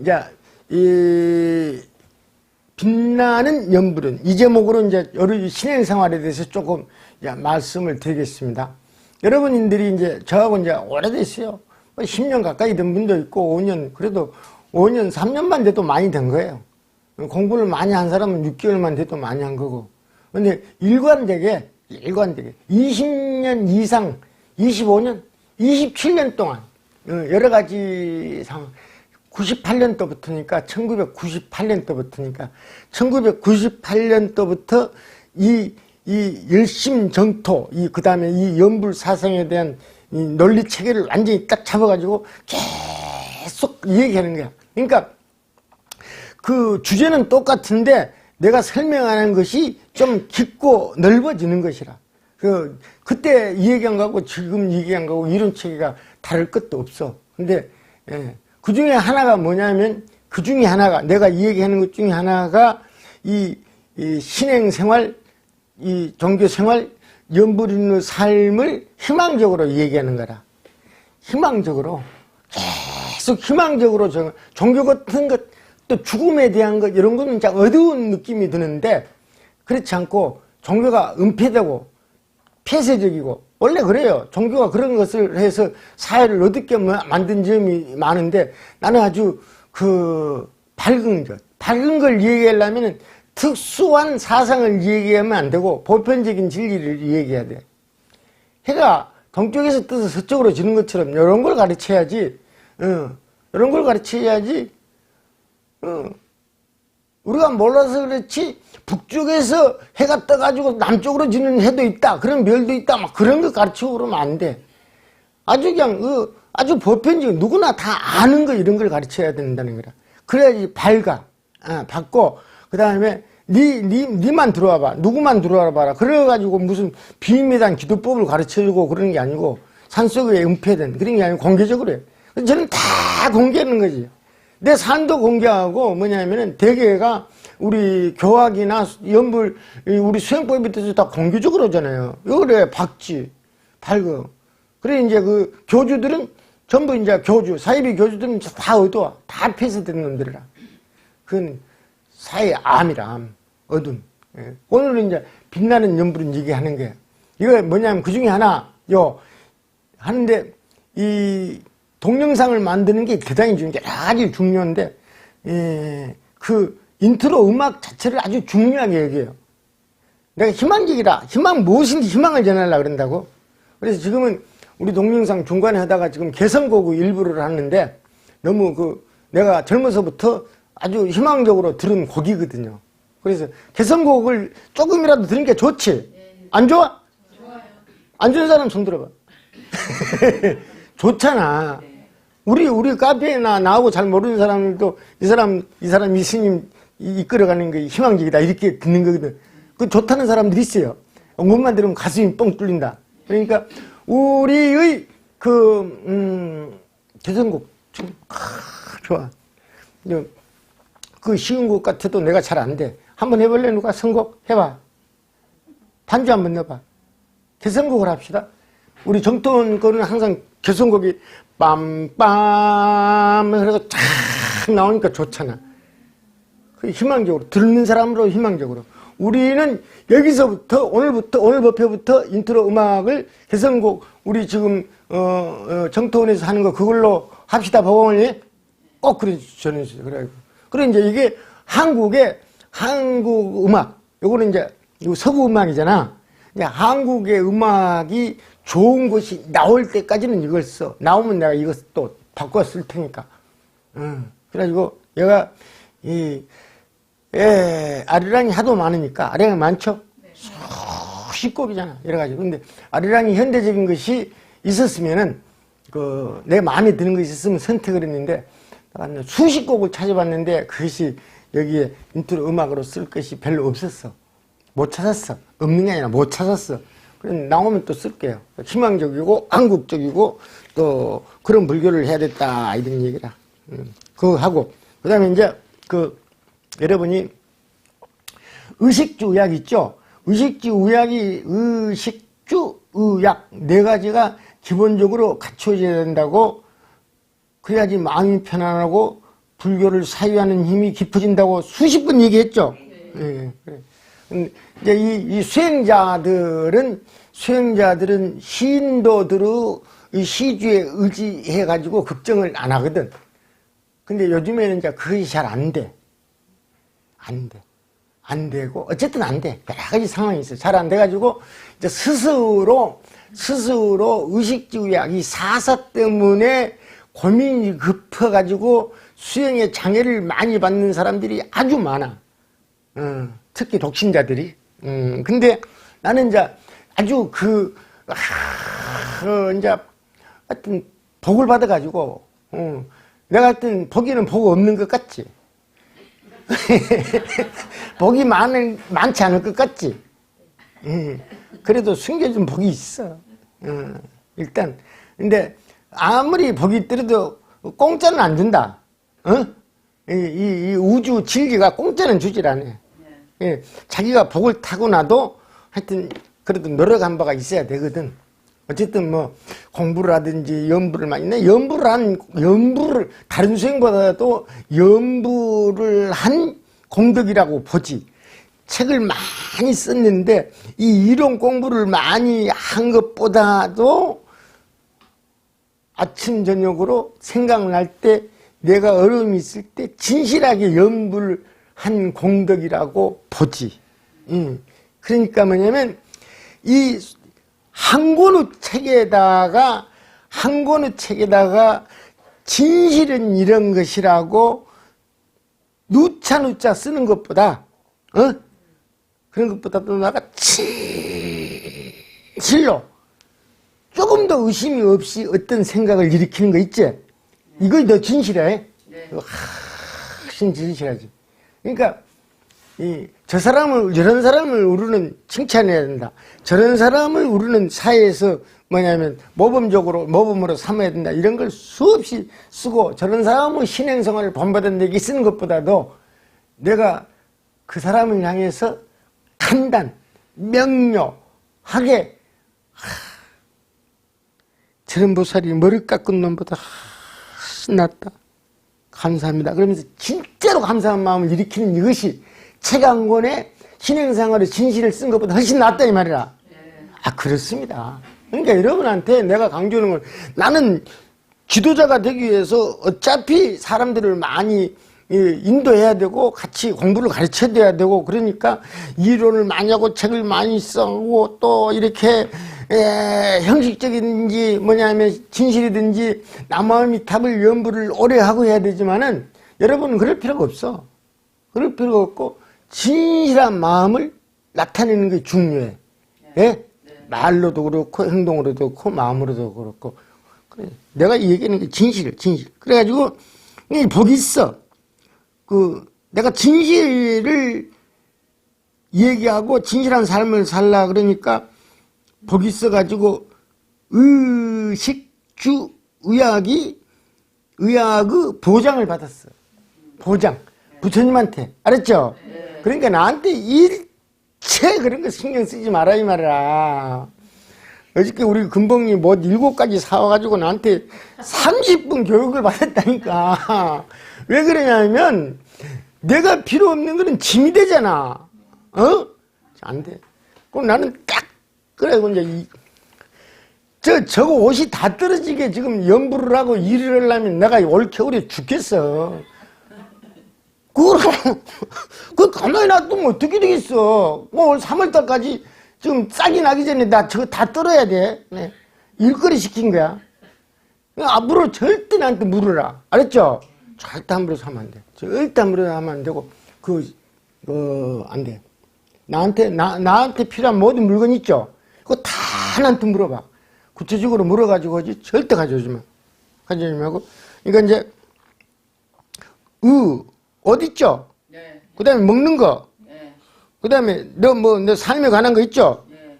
이제 이 빛나는 연불은 이 제목으로 이제 여러 신행 생활에 대해서 조금 말씀을 드리겠습니다. 여러분들이 이제 저하고 이제 오래됐어요. 뭐 10년 가까이 된 분도 있고 5년 그래도 5년 3년만 돼도 많이 된 거예요. 공부를 많이 한 사람은 6개월만 돼도 많이 한 거고. 근데 일관되게 일관되게 20년 이상 25년 27년 동안 어, 여러 가지 상황 98년도부터니까 1998년도부터니까 1998년도부터 이, 이 열심 정토, 이, 그 다음에 이 연불 사상에 대한 이 논리 체계를 완전히 딱 잡아가지고 계속 얘기하는 거야. 그러니까 그 주제는 똑같은데 내가 설명하는 것이 좀 깊고 넓어지는 것이라. 그, 그때 이 얘기한 거하고 지금 얘기한 거하고 이론 체계가 다를 것도 없어. 근데, 예. 그 중에 하나가 뭐냐면 그 중에 하나가 내가 이 얘기하는 것 중에 하나가 이, 이 신행 생활, 이 종교 생활, 연불있는 삶을 희망적으로 얘기하는 거라. 희망적으로 계속 희망적으로 정- 종교 같은 것, 또 죽음에 대한 것 이런 거는 참 어두운 느낌이 드는데 그렇지 않고 종교가 은폐되고 폐쇄적이고 원래 그래요. 종교가 그런 것을 해서 사회를 어둡게 마- 만든 점이 많은데 나는 아주 그 밝은 것, 밝은 걸 얘기하려면 특수한 사상을 얘기하면 안 되고 보편적인 진리를 얘기해야 돼. 해가 동쪽에서 떠서 서쪽으로 지는 것처럼 이런 걸 가르쳐야지, 어, 이런 걸 가르쳐야지, 어, 우리가 몰라서 그렇지 북쪽에서 해가 떠가지고 남쪽으로 지는 해도 있다. 그런 별도 있다. 막 그런 거 가르치고 그러면 안 돼. 아주 그냥 그 아주 보편적인 누구나 다 아는 거 이런 걸 가르쳐야 된다는 거라. 그래야지 밝아 아, 밝고 그 다음에 니, 니, 니만 들어와 봐. 누구만 들어와 봐라. 그래가지고 무슨 비밀한 기도법을 가르쳐주고 그러는 게 아니고 산속에 은폐된 그런 게 아니고 공개적으로 해 저는 다 공개하는 거지 내 산도 공개하고 뭐냐면은 대개가 우리 교학이나 연불 이 우리 수행법에 대해서 다 공개적으로 하잖아요. 그래 박지 밝어. 그래 이제 그 교주들은 전부 이제 교주 사이비 교주들은 다 어두워 다 폐쇄된 놈들이라. 그건 사회 암이라 암 어둠. 예. 오늘은 이제 빛나는 연불은 얘기하는 거예요. 이거 뭐냐면 그 중에 하나 요 하는데 이 동영상을 만드는 게 대단히 중요, 여러 가지 중요한데, 예, 그 인트로 음악 자체를 아주 중요하게 얘기해요. 내가 희망적이라, 희망, 무엇인지 희망을 전하려고 그런다고. 그래서 지금은 우리 동영상 중간에 하다가 지금 개성곡의 일부를 하는데, 너무 그, 내가 젊어서부터 아주 희망적으로 들은 곡이거든요. 그래서 개성곡을 조금이라도 들은 게 좋지? 안 좋아? 안 좋은 사람 손 들어봐. 좋잖아. 우리, 우리 카페나 나하고 잘 모르는 사람도 이 사람, 이 사람, 이 스님 이- 이끌어가는 게 희망적이다. 이렇게 듣는 거거든. 그 좋다는 사람들이 있어요. 음악만 들으면 가슴이 뻥 뚫린다. 그러니까 우리의 그, 음, 개성곡. 참, 아, 좋아. 그 쉬운 곡 같아도 내가 잘 안 돼. 한번 해볼래? 누가 선곡? 해봐. 반주 한번 넣어봐. 개성곡을 합시다. 우리 정돈 거는 항상 개성곡이 빰빰 그래서 쫙 나오니까 좋잖아. 그 희망적으로 듣는 사람으로 희망적으로 우리는 여기서부터 오늘부터 오늘 법회부터 인트로 음악을 개성곡 우리 지금 어, 어, 정토원에서 하는 거 그걸로 합시다 법원이 꼭 그래 전해주세요. 그래 그래 이제 이게 한국의 한국 음악 요거는 이제 서구 음악이잖아. 한국의 음악이 좋은 것이 나올 때까지는 이걸 써. 나오면 내가 이거 또 바꿔 쓸 테니까. 응. 그래가지고 얘가 이 예, 아리랑이 하도 많으니까 아리랑이 많죠? 수십 곡이잖아 가지. 근데 아리랑이 현대적인 것이 있었으면은 그 내 마음에 드는 것이 있었으면 선택을 했는데 수십 곡을 찾아봤는데 그것이 여기에 인트로 음악으로 쓸 것이 별로 없었어. 못 찾았어. 없는 게 아니라 못 찾았어. 그래 나오면 또 쓸게요. 희망적이고 한국적이고 또 그런 불교를 해야 됐다 이런 얘기라. 음, 그거 하고 그다음에 이제 그 여러분이 의식주 의학 있죠? 의식주 의학이 의식주 의학 네 가지가 기본적으로 갖춰져야 된다고 그래야지 마음이 편안하고 불교를 사유하는 힘이 깊어진다고 수십 번 얘기했죠. 예, 그래. 근데 이제 이, 이 수행자들은 수행자들은 이 시주에 의지해 가지고 걱정을 안 하거든. 근데 요즘에는 이제 그것이 잘 안 돼. 안 돼. 안 되고 어쨌든 안 돼. 여러 가지 상황이 있어. 잘 안 돼 가지고 이제 스스로 스스로 의식주의학 이 사사 때문에 고민이 급해 가지고 수행에 장애를 많이 받는 사람들이 아주 많아. 어, 특히 독신자들이. 음, 근데 나는 이제 아주 그, 아, 어, 이제 하여튼 복을 받아가지고, 어, 내가 하여튼 보기는 복 없는 것 같지. 복이 많은, 많지 않을 것 같지. 예. 그래도 숨겨진 복이 있어. 어, 일단. 근데 아무리 복이 있더라도 공짜는 안 준다. 어? 이, 이, 이 우주 진리가 공짜는 주질 않아. 예. 자기가 복을 타고 나도 하여튼 그래도 노력한 바가 있어야 되거든. 어쨌든 뭐 공부를 하든지 연부를 많이 내 연부를 한 연부를 다른 수행보다도 연부를 한 공덕이라고 보지. 책을 많이 썼는데 이 이론 공부를 많이 한 것보다도 아침 저녁으로 생각날 때 내가 어려움이 있을 때 진실하게 연부를 한 공덕이라고 보지. 음. 그러니까 뭐냐면 이 한 권의 책에다가 한 권의 책에다가 진실은 이런 것이라고 누차 누차 쓰는 것보다 어? 그런 것보다도 나가 진실로 조금 더 의심이 없이 어떤 생각을 일으키는 거 있지? 이거 더 진실해. 이거 훨씬 진실하지. 그러니까 이, 저 사람을 저런 사람을 우리는 칭찬해야 된다. 저런 사람을 우리는 사회에서 뭐냐면 모범적으로 모범으로 삼아야 된다. 이런 걸 수없이 쓰고 저런 사람의 신행성을 본받은 데기 쓰는 것보다도 내가 그 사람을 향해서 간단, 명료하게 하, 저런 보살이 머리 깎은 놈보다 훨씬 낫다. 감사합니다. 그러면서 진짜로 감사한 마음을 일으키는 이것이 권에 신행생활의 진실을 쓴 것보다 훨씬 낫다 이 말이라. 아 그렇습니다. 그러니까 여러분한테 내가 강조하는 건 나는 지도자가 되기 위해서 어차피 사람들을 많이 인도해야 되고 같이 공부를 가르쳐야 돼야 되고 그러니까 이론을 많이 하고 책을 많이 써고 또 이렇게 에, 형식적인지 뭐냐면 진실이든지 남마음이 탑을 연부를 오래 하고 해야 되지만은 여러분은 그럴 필요가 없어. 그럴 필요가 없고 진실한 마음을 나타내는 게 중요해. 예? 말로도 그렇고 행동으로도 그렇고 마음으로도 그렇고 그래. 내가 이 얘기하는 게 진실, 진실. 그래가지고 이 복이 있어. 그 내가 진실을 얘기하고 진실한 삶을 살라 그러니까 복이 있어가지고 의식주 의학이 의학의 보장을 받았어. 보장. 부처님한테. 알았죠? 그러니까 나한테 일체 그런 거 신경 쓰지 마라 이 말이야. 어저께 우리 금봉이 뭐 일곱 가지 사와가지고 나한테 30분 교육을 받았다니까. 왜 그러냐면 내가 필요 없는 거는 짐이 되잖아. 어? 안 돼. 그럼 나는 딱 그래 이제 이, 저 저거 옷이 다 떨어지게 지금 연부를 하고 일을 하려면 내가 올 겨울에 죽겠어. 그걸 그 가만히 놔두면 어떻게 되겠어? 뭐올 3월달까지 지금 싹이 나기 전에 나 저거 다 떨어야 돼. 네. 일거리 시킨 거야. 앞으로 절대 나한테 물으라. 알았죠? 절대 함부로 사면 안 돼. 절대 함부로 하면 안 되고, 그, 그, 안 돼. 나한테, 나, 나한테 필요한 모든 물건 있죠? 그거 다 나한테 물어봐. 구체적으로 물어가지고 하지, 절대 가져오지 마. 가져오지 말고. 그러니까 이제, 으, 옷 있죠? 네. 그 다음에 먹는 거. 네. 그 다음에 너 뭐, 너 삶에 관한 거 있죠? 네.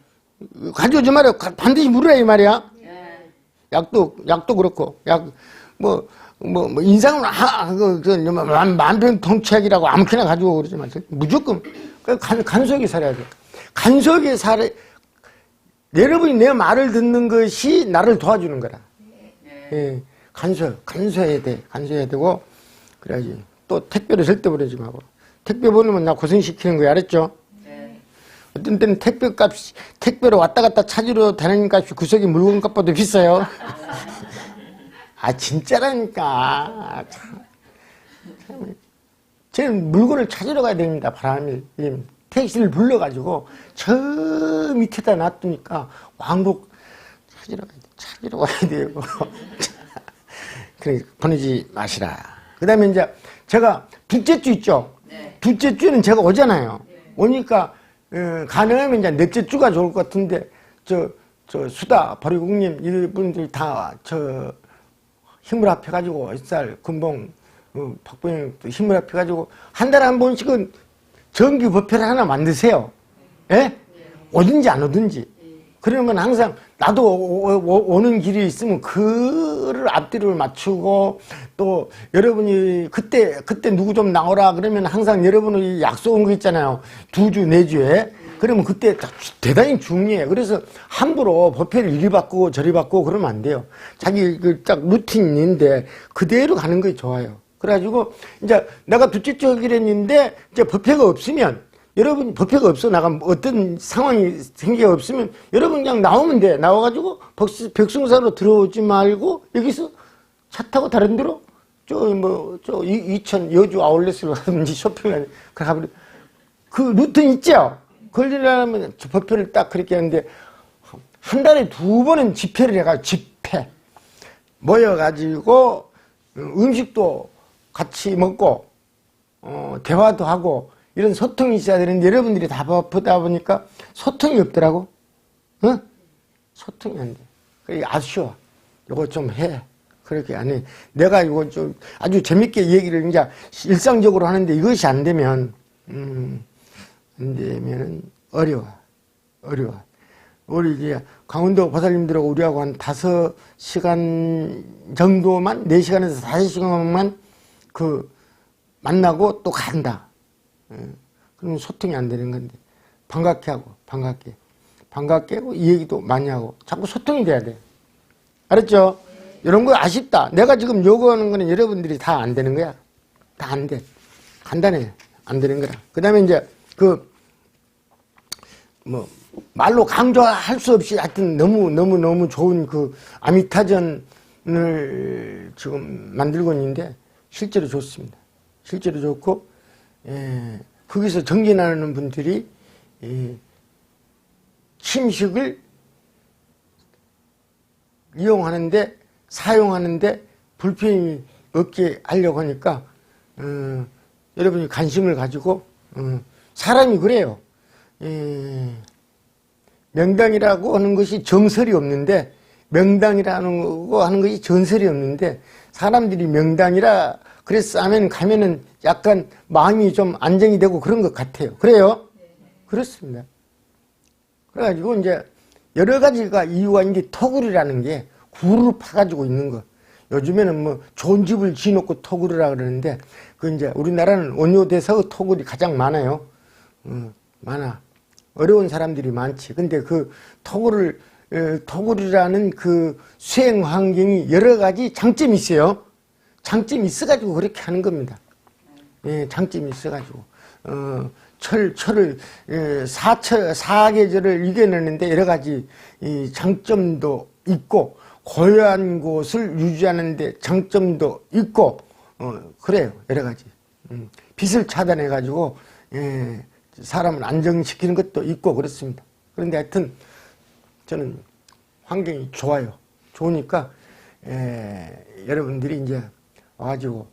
가져오지 말아. 가- 반드시 물으라, 이 말이야. 네. 약도 약도 그렇고 약 뭐 뭐 뭐 인상은 하, 그, 그, 만, 만병 통치약이라고 아무렇게나 가지고 그러지 마세요. 무조건 그 간, 간소하게 살아야 돼. 간소하게 살아. 여러분이 내 말을 듣는 것이 나를 도와주는 거라. 네. 예, 간소, 간소해야 돼. 간소해야 되고 그래야지. 또 택배를 절대 보내지 말고. 택배 보내면 나 고생시키는 거야, 알았죠? 네. 어떤 때는 택배 값이, 택배로 왔다 갔다 찾으러 다니는 값이 구석이 물건 값보다 비싸요. 아, 진짜라니까. 참. 참. 저는 물건을 찾으러 가야 됩니다, 바람일. 택시를 불러가지고, 저 밑에다 놔두니까, 왕복 찾으러 가야 돼. 찾으러 가야 돼요. 그래, 보내지 마시라. 그 다음에 이제, 제가 둘째 주 있죠? 네. 둘째 주에는 제가 오잖아요. 오니까 어, 가능하면 이제 넷째 주가 좋을 것 같은데 저, 저 수다 버리국님 이분들이 다저 힘을 합해가지고 햇살 금봉 어, 박보영 또 힘을 합해가지고 한 달에 한 번씩은 정기 법회를 하나 만드세요. 예? 오든지 안 오든지. 그러면 항상 나도 오, 는 길이 있으면 그를 앞뒤를 맞추고 또 여러분이 그때 그때 누구 좀 나오라 그러면 항상 여러분이 약속 온거 있잖아요. 두 주, 네 주에. 그러면 그때 다 대단히 중요해요. 그래서 함부로 법회를 이리 바꾸고 저리 바꾸고 그러면 안 돼요. 자기 그 딱 루틴인데 그대로 가는 게 좋아요. 그래가지고 이제 내가 했는데 이제 법회가 없으면 여러분 법회가 없어 나가 어떤 상황이 생겨 없으면 여러분 그냥 나오면 돼 나와가지고 벽수, 벽승사로 들어오지 말고 여기서 차 타고 다른 데로 저 뭐저 이천 여주 아울렛으로 가든지 쇼핑을 그 루틴 있죠 걸리려면 저 법회를 딱 그렇게 하는데 한 달에 두 번은 집회를 해가 집회 모여가지고 음식도 같이 먹고 어, 대화도 하고 이런 소통이 있어야 되는데 여러분들이 다 바쁘다 보니까 소통이 없더라고. 어? 소통이 안 돼. 그게 아쉬워. 이거 좀 해. 그렇게 안 해. 내가 이거 좀 아주 재밌게 얘기를 이제 일상적으로 하는데 이것이 안 되면, 음, 안 되면은 어려워. 어려워. 우리 이제 강원도 보살님들하고 우리하고 한 다섯 시간 정도만, 네 시간에서 다섯 시간만 그 만나고 또 간다. 예. 그러면 소통이 안 되는 건데 반갑게 하고 반갑게 반갑게 하고 이 얘기도 많이 하고 자꾸 소통이 돼야 돼. 알았죠? 이런 거 아쉽다. 내가 지금 요구하는 거는 여러분들이 다 안 되는 거야. 다 안 돼. 간단해. 안 되는 거라. 그 다음에 이제 그 뭐 말로 강조할 수 없이 하여튼 너무 너무 너무 좋은 그 아미타전을 지금 만들고 있는데 실제로 좋습니다. 실제로 좋고 예, 거기서 정진하는 분들이 예, 침식을 이용하는데 사용하는데 불편이 없게 하려고 하니까 어, 여러분이 관심을 가지고 어, 사람이 그래요. 예, 명당이라고 하는 것이 정설이 없는데 명당이라는 거 하는 것이 전설이 없는데 사람들이 명당이라 그래서 하면 가면은 약간 마음이 좀 안정이 되고 그런 것 같아요. 그래요? 그렇습니다. 그래가지고 이제 여러 가지가 이유가 이제 토굴이라는 게 구를 파가지고 있는 거. 요즘에는 뭐 좋은 집을 지어놓고 토굴이라 그러는데 그 이제 우리나라는 원효대사의 토굴이 가장 많아요. 어, 많아. 어려운 사람들이 많지. 근데 그 토굴을 에, 토굴이라는 그 수행 환경이 여러 가지 장점이 있어요. 장점이 있어가지고 그렇게 하는 겁니다. 예, 장점이 있어가지고. 어, 철, 철을, 예, 사철, 사계절을 이겨내는데 여러 가지 이 장점도 있고, 고요한 곳을 유지하는데 장점도 있고, 어, 그래요. 여러 가지. 음, 빛을 차단해가지고, 예, 사람을 안정시키는 것도 있고 그렇습니다. 그런데 하여튼, 저는 환경이 좋아요. 좋으니까, 예, 여러분들이 이제 와가지고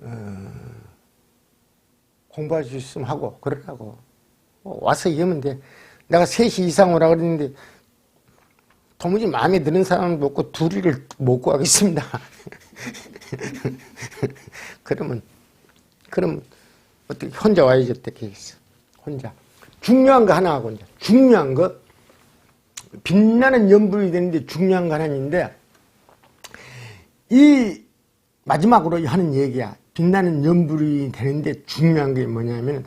어, 공부할 수 있으면 하고 그러라고 어, 와서 이러면 돼. 내가 3시 이상 오라 그랬는데 도무지 마음에 드는 사람은 먹고 둘이를 못 구하겠습니다. 그러면 그러면 어떻게 혼자 와야지 어떻게 했어? 혼자 중요한 거 하나 하고 이제 중요한 거 빛나는 연불이 되는데 중요한 거 하나인데 이 마지막으로 하는 얘기야. 빛나는 연불이 되는데 중요한 게 뭐냐면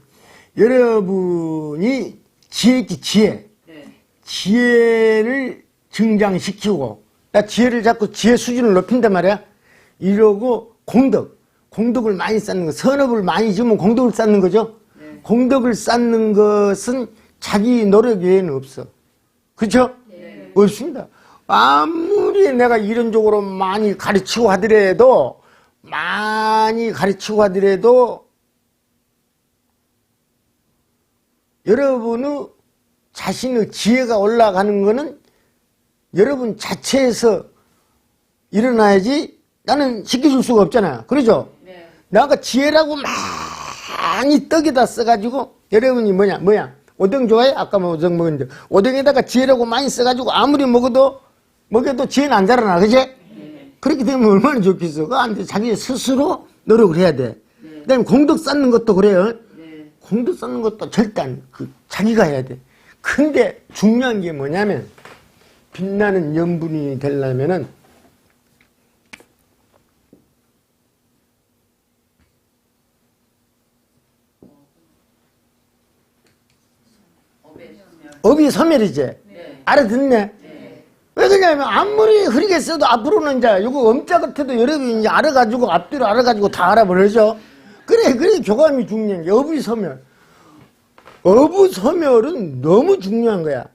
여러분이 지혜지 지혜. 네. 지혜를 증장시키고 나 지혜를 자꾸 지혜 수준을 높인단 말이야. 이러고 공덕. 공덕을 많이 쌓는 거, 선업을 많이 주면 공덕을 쌓는 거죠. 공덕을 쌓는 것은 자기 노력 외에는 없어. 그렇죠? 없습니다. 아무리 내가 이론적으로 많이 가르치고 하더라도 많이 가르치고 하더라도 여러분의 자신의 지혜가 올라가는 것은 여러분 자체에서 일어나야지 나는 시켜줄 수가 없잖아요. 그러죠? 네. 내가 지혜라고 많이 떡에다 써가지고 여러분이 뭐냐 뭐야 오뎅 좋아해? 아까 뭐 오뎅 먹었는데 오뎅에다가 지혜라고 많이 써가지고 아무리 먹어도 먹여도 지혜는 안 자라나 그지? 그렇게 되면 얼마나 좋겠어 그안 돼 자기 스스로 노력을 해야 돼 그다음에 공덕 쌓는 것도 그래요 네. 공덕 쌓는 것도 절대 안, 그 자기가 해야 돼 근데 중요한 게 뭐냐면 빛나는 연분이 되려면은 업에 서면. 업이 소멸이지 네. 알아듣네 네. 왜 그러냐면 아무리 흐리게 써도 앞으로는 이제 이거 엄자 같아도 여러분이 이제 알아가지고 앞뒤로 알아가지고 다 알아버리죠. 그래 그래 교감이 중요한 게 어부 소멸. 어부 소멸은 너무 중요한 거야.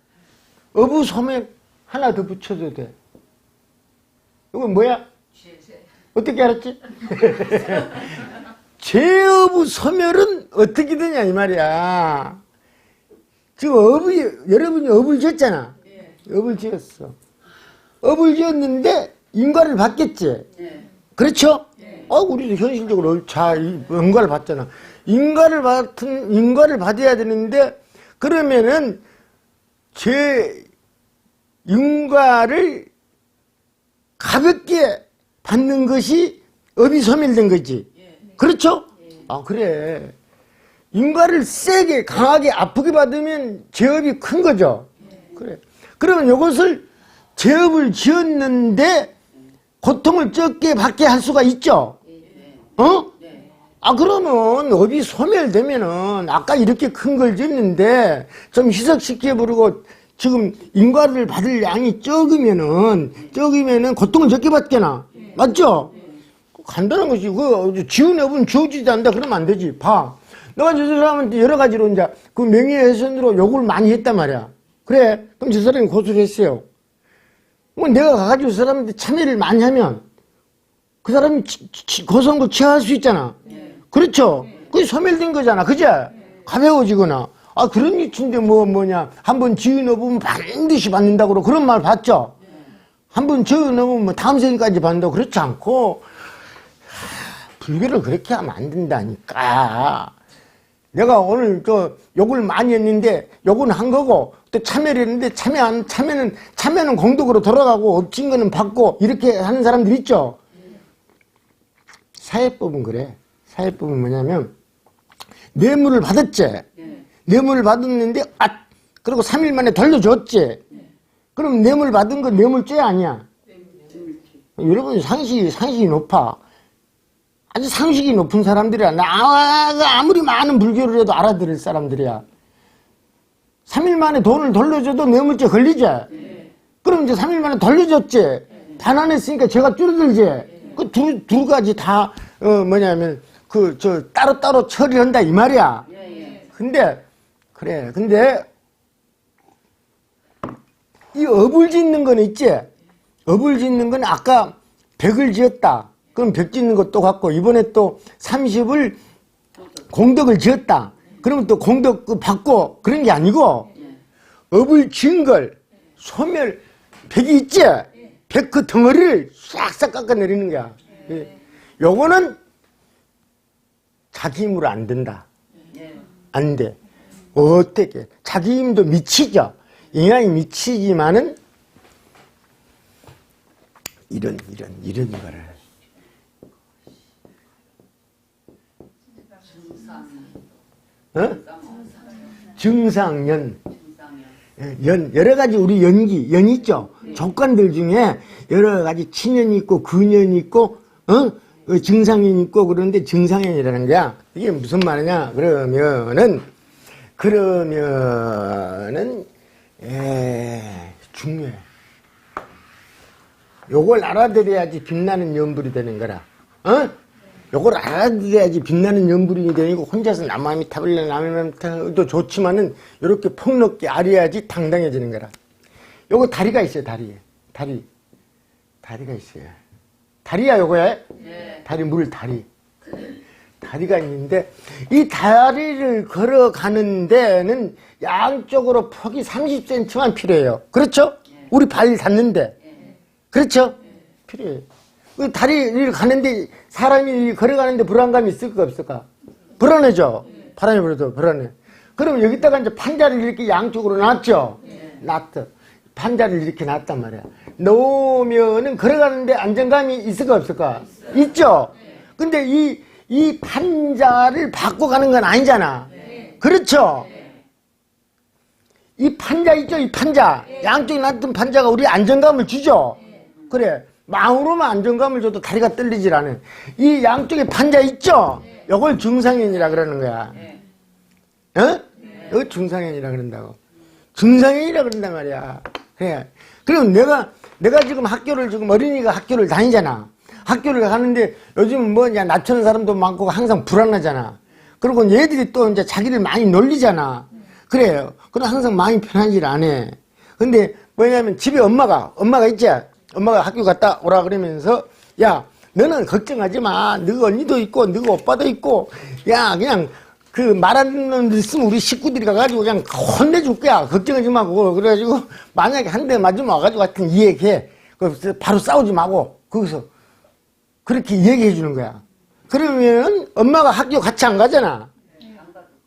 어부 소멸 하나 더 붙여도 돼. 이건 뭐야? 어떻게 알았지? 제어부 소멸은 어떻게 되냐 이 말이야. 지금 업이 여러분이 업을 지었잖아. 네. 업을 지었어. 업을 지었는데 인과를 받겠지. 네. 그렇죠? 네. 어, 우리도 현실적으로 자, 이 인과를 받잖아. 인과를 받은, 인과를 받아야 되는데, 그러면은, 제 인과를 가볍게 받는 것이 업이 소멸된 거지. 예. 그렇죠? 아, 그래. 인과를 세게, 강하게, 아프게 받으면 제업이 큰 거죠. 그래. 그러면 이것을 제업을 지었는데 고통을 적게 받게 할 수가 있죠. 네. 어? 네. 아, 그러면 업이 소멸되면은 아까 이렇게 큰 걸 짓는데 좀 희석시켜 부르고 지금 인과를 받을 양이 적으면은 적으면은 고통을 적게 받게나. 맞죠? 간단한 것이 그 지은 업은 지워지지 않는다 그러면 안 되지. 봐. 너가 저 사람한테 여러 가지로 이제 그 명예훼손으로 욕을 많이 했단 말이야. 그래. 그럼 저 사람이 고소를 했어요. 뭐 내가 가가지고 저 사람한테 참여를 많이 하면 그 사람이 치- 치- 고소한 걸 취하할 수 있잖아. 그렇죠? 그게 소멸된 거잖아. 그제? 가벼워지거나. 아, 그런 이치인데 뭐, 뭐냐. 한번 지은 업으면 반드시 받는다고 그런 말 봤죠? 한번 지은 업으면 뭐 다음 생까지 받는다고 그렇지 않고, 하, 불교를 그렇게 하면 안 된다니까. 내가 오늘 저 욕을 많이 했는데 욕은 한 거고 또 참여를 했는데 참여 안 참여는 참여는 공덕으로 돌아가고 엎친 거는 받고 이렇게 하는 사람들 있죠. 사회법은 그래. 사회법은 뭐냐면 뇌물을 받았지. 네. 뇌물을 받았는데 아 그리고 3일 만에 돌려줬지. 그럼 뇌물 받은 건 뇌물죄 아니야. 여러분 상식이 상식이 높아. 아주 상식이 높은 사람들이야. 나가 아무리 많은 불교를 해도 알아들을 사람들이야. 3일 만에 돈을 돌려줘도 뇌물죄 걸리지? 그럼 이제 3일 만에 돌려줬지? 반환했으니까 제가 줄어들지? 그 두, 두 가지 다, 어, 뭐냐면, 그, 저, 따로따로 처리한다, 이 말이야. 예, 예. 근데, 그래. 근데, 이 업을 짓는 건 있지? 업을 짓는 건 아까 100을 지었다. 그럼 100 짓는 것도 같고, 이번에 또 30을 공덕을 지었다. 그러면 또 공덕 그 받고 그런 게 아니고, 업을 지은 걸 소멸, 100이 있지? 100그 덩어리를 싹싹 깎아 내리는 거야. 예. 요거는 자기 힘으로 안 된다. 네. 안 돼. 어떻게? 자기 힘도 미치죠. 인간이 미치지만은 이런 이런 이런 거를 어? 증상연. 예, 연 여러 가지 우리 연기 연 있죠. 조건들 중에 여러 가지 친연이 있고 근연이 있고 어그 증상연이 있고 그런데 증상연이라는 거야. 이게 무슨 말이냐? 그러면은 그러면은 에 중요해. 요걸 알아들어야지 빛나는 연불이 되는 거라. 어? 요걸 알아들어야지 빛나는 연불이 되고 혼자서 남아미 타블레 남아미 타도 좋지만은 이렇게 폭넓게 알아야지 당당해지는 거라. 요거 다리가 있어요, 다리. 다리. 다리가 있어요. 다리야, 요거야? 예. 다리, 물 다리. 다리가 있는데, 이 다리를 걸어가는 데는 양쪽으로 폭이 30cm만 필요해요. 그렇죠? 우리 발 닿는데. 그렇죠? 필요해요. 그 다리를 가는데, 사람이 걸어가는데 불안감이 있을까, 없을까? 불안해져. 바람이 불어도 불안해. 그럼 여기다가 이제 판자를 이렇게 양쪽으로 놨죠? 놨어. 판자를 이렇게 놨단 말이야. 놓으면은 걸어가는데 안정감이 있을까, 없을까? 있죠? 근데 이, 이 판자를 바꿔가는 건 아니잖아. 그렇죠? 이 판자 있죠, 이 판자. 양쪽에 놨던 판자가 우리 안정감을 주죠? 그래. 마음으로만 안정감을 줘도 다리가 떨리질 않아. 이 양쪽에 판자 있죠? 이걸 중상현이라 그러는 거야. 어? 이거 중상현이라 그런다고. 중상현이라 그런단 말이야. 그래. 그럼 내가, 내가 지금 학교를 지금 어린이가 학교를 다니잖아. 학교를 가는데 요즘 뭐냐, 낮추는 사람도 많고 항상 불안하잖아. 그리고 얘들이 또 이제 자기를 많이 놀리잖아. 그래요. 그럼 항상 마음이 편하질 않아. 근데 뭐냐면 집에 엄마가, 엄마가 있지? 엄마가 학교 갔다 오라 그러면서, 야, 너는 걱정하지 마. 너 언니도 있고, 너 오빠도 있고, 야, 그냥 그 말하는 있으면 우리 식구들이 가가지고 그냥 혼내줄 거야. 걱정하지 마고. 그래가지고 만약에 한 대 맞으면 와가지고 하여튼 이야기해. 그래서 바로 싸우지 마고. 거기서 그렇게 얘기해 주는 거야. 그러면 엄마가 학교 같이 안 가잖아.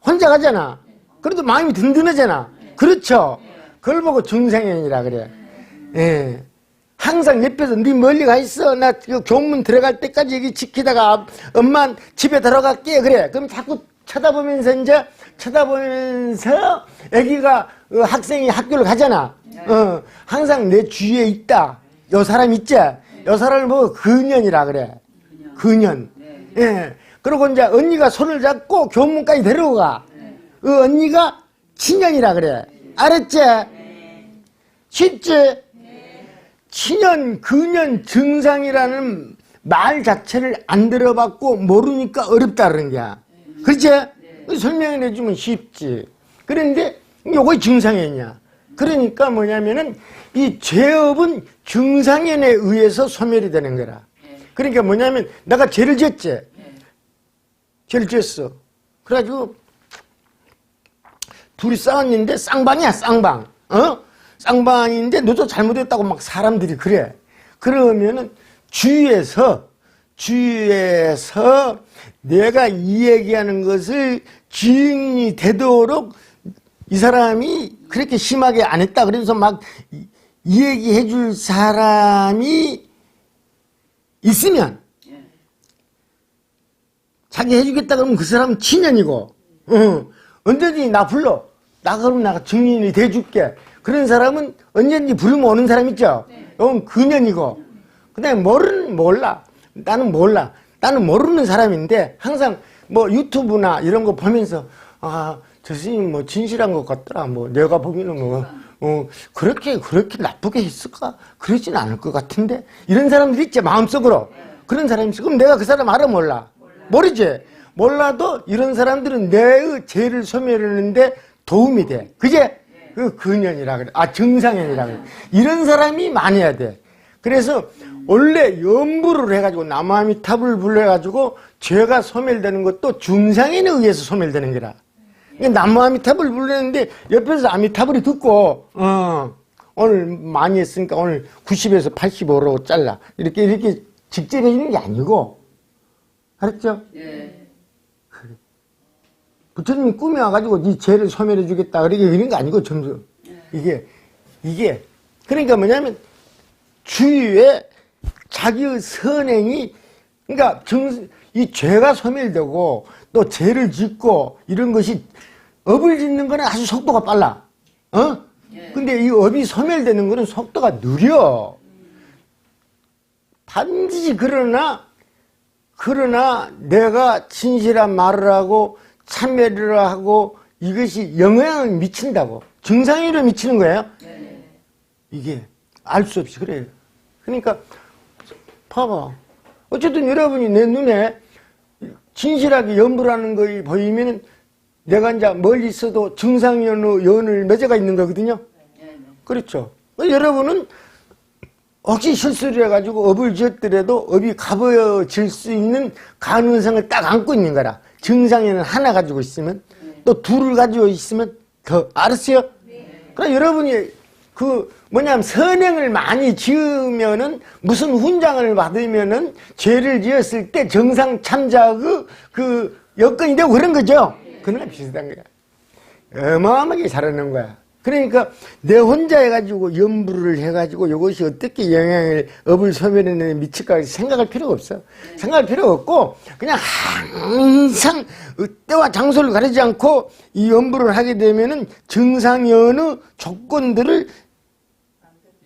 혼자 가잖아. 그래도 마음이 든든하잖아. 그렇죠. 그걸 보고 중생연이라 그래. 예. 항상 옆에서 네 멀리 가 있어. 나 그 교문 들어갈 때까지 여기 지키다가 엄마 집에 들어갈게. 그래. 그럼 자꾸 쳐다보면서 이제 쳐다보면서 애기가 어, 학생이 학교를 가잖아. 어, 항상 내 주위에 있다. 요 사람 있지? 요 사람을 보고 근연이라 그래. 근연. 예. 그리고 이제 언니가 손을 잡고 교문까지 데려가. 그 언니가 친연이라 그래. 알았지? 쉽지? 친연, 근연, 증상이라는 말 자체를 안 들어봤고 모르니까 어렵다 거야. 그렇지? 설명을 해주면 쉽지. 그런데 요거 증상이냐. 그러니까 뭐냐면은 이 죄업은 증상연에 의해서 소멸이 되는 거라. 그러니까 뭐냐면 내가 죄를 지었지. 죄를 지었어. 그래가지고 둘이 싸웠는데 쌍방이야 쌍방. 어? 쌍방인데 너도 잘못했다고 막 사람들이 그래. 그러면은 주위에서 주위에서 내가 이 얘기하는 것을 증이 되도록 이 사람이 그렇게 심하게 안 했다. 그래서 막 이 얘기해 줄 사람이 있으면 자기 해주겠다 그러면 그 사람은 친년이고, 어, 언제든지 나 불러. 나 그러면 내가 증인이 돼줄게. 그런 사람은 언제든지 부르면 오는 사람 있죠? 이건 근년이고. 그 다음에 모르는, 몰라. 나는 몰라. 나는 모르는 사람인데 항상 뭐 유튜브나 이런 거 보면서 아, 저 스님 뭐 진실한 것 같더라. 뭐 내가 보기에는 뭐, 어, 그렇게, 그렇게 나쁘게 했을까? 그러진 않을 것 같은데? 이런 사람들이 있지, 마음속으로. 그런 사람이 있어. 그럼 내가 그 사람 알아, 몰라? 모르지? 몰라도 이런 사람들은 내의 죄를 소멸하는데 도움이 돼. 그제? 그 근연이라 그래. 아, 정상연이라 그래. 이런 사람이 많아야 돼. 그래서 원래 연부를 해가지고 남아미탑을 불러가지고 죄가 소멸되는 것도 중상인에 의해서 소멸되는 거라. 남아미탑을 부르는데 옆에서 아미타불이 듣고 어, 오늘 많이 했으니까 오늘 90에서 85로 잘라 이렇게 이렇게 직접 해 주는 게 아니고 알았죠? 예. 부처님이 꿈에 와가지고 네 죄를 소멸해 주겠다 그러게 이런 거 아니고 점수 이게 이게. 그러니까 뭐냐면 주위에 자기의 선행이 그러니까 정, 이 죄가 소멸되고 또 죄를 짓고 이런 것이 업을 짓는 거는 아주 속도가 빨라. 어? 근데 이 업이 소멸되는 거는 속도가 느려. 반드시 그러나 그러나 내가 진실한 말을 하고 참여를 하고 이것이 영향을 미친다고 증상으로 미치는 거예요. 이게 알 수 없이 그래요. 그러니까 봐봐. 어쨌든 여러분이 내 눈에 진실하게 연부라는 거 보이면은 내가 이제 멀리 있어도 증상연의 연을 맺어가 있는 거거든요. 네, 네. 그렇죠. 어, 여러분은 혹시 실수를 해가지고 업을 지었더라도 업이 가버질 수 있는 가능성을 딱 안고 있는 거라. 증상에는 하나 가지고 있으면 또 둘을 가지고 있으면 더 알았어요? 그럼 여러분이 그 뭐냐면 선행을 많이 지으면은 무슨 훈장을 받으면은 죄를 지었을 때 정상 참자 그, 그 여건이 되고 그런 거죠. 그거랑 비슷한 거야. 어마어마하게 잘하는 거야. 그러니까 내 혼자 해가지고 연부를 해가지고 이것이 어떻게 영향을 업을 소멸에는 미칠까 생각할 필요가 없어. 생각할 필요 없고 그냥 항상 때와 장소를 가리지 않고 이 연부를 하게 되면은 정상연의 조건들을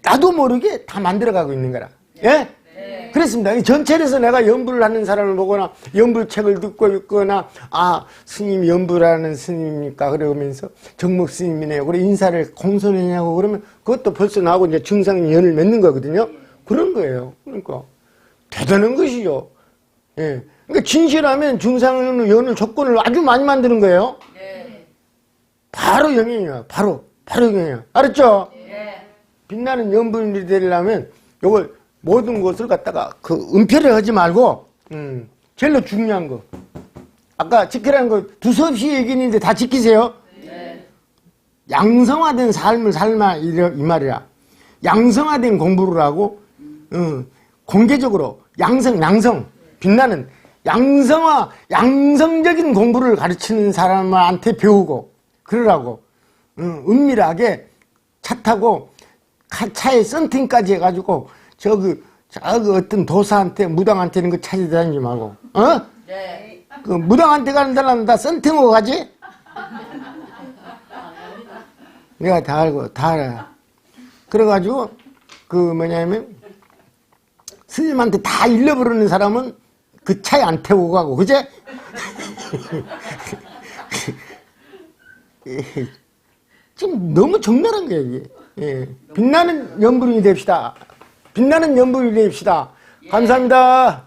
나도 모르게 다 만들어가고 있는 거라. 예? 그렇습니다. 이 전체에서 내가 연부를 하는 사람을 보거나 연불책을 듣고 있거나 아 스님 연부라는 스님입니까? 그러면서 정목 스님이네요. 그래 인사를 공손했냐고 그러면 그것도 벌써 나하고 이제 증상 연을 맺는 거거든요. 그런 거예요. 그러니까 대단한 것이죠. 예. 그러니까 진실하면 증상 연을 조건을 아주 많이 만드는 거예요. 네. 바로 영향이야. 바로 바로 영향이야. 알았죠? 네. 빛나는 연분이 되려면 요걸 모든 것을 갖다가 그 은폐를 하지 말고 음, 제일로 중요한 거. 아까 지키라는 거 두서없이 얘기했는데 다 지키세요. 네. 양성화된 삶을 살마 이 말이야 양성화된 공부를 하고 어, 공개적으로 양성 양성 빛나는 양성화 양성적인 공부를 가르치는 사람한테 배우고 그러라고 어, 은밀하게 차 타고 카- 차에 썬팅까지 해가지고 저그 저그 어떤 도사한테 무당한테는 그 찾아다니지 말고 어? 네. 그 무당한테 가는 사람은 다 썬팅으로 가지? 내가 다 알고 다 알아. 그래가지고 그 뭐냐면 스님한테 다 잃어버리는 사람은 그 차에 안 태우고 가고 그제? 지금 너무 적나라한 거야 이게. 예. 빛나는 연불이 됩시다. 빛나는 연불이 됩시다. 감사합니다.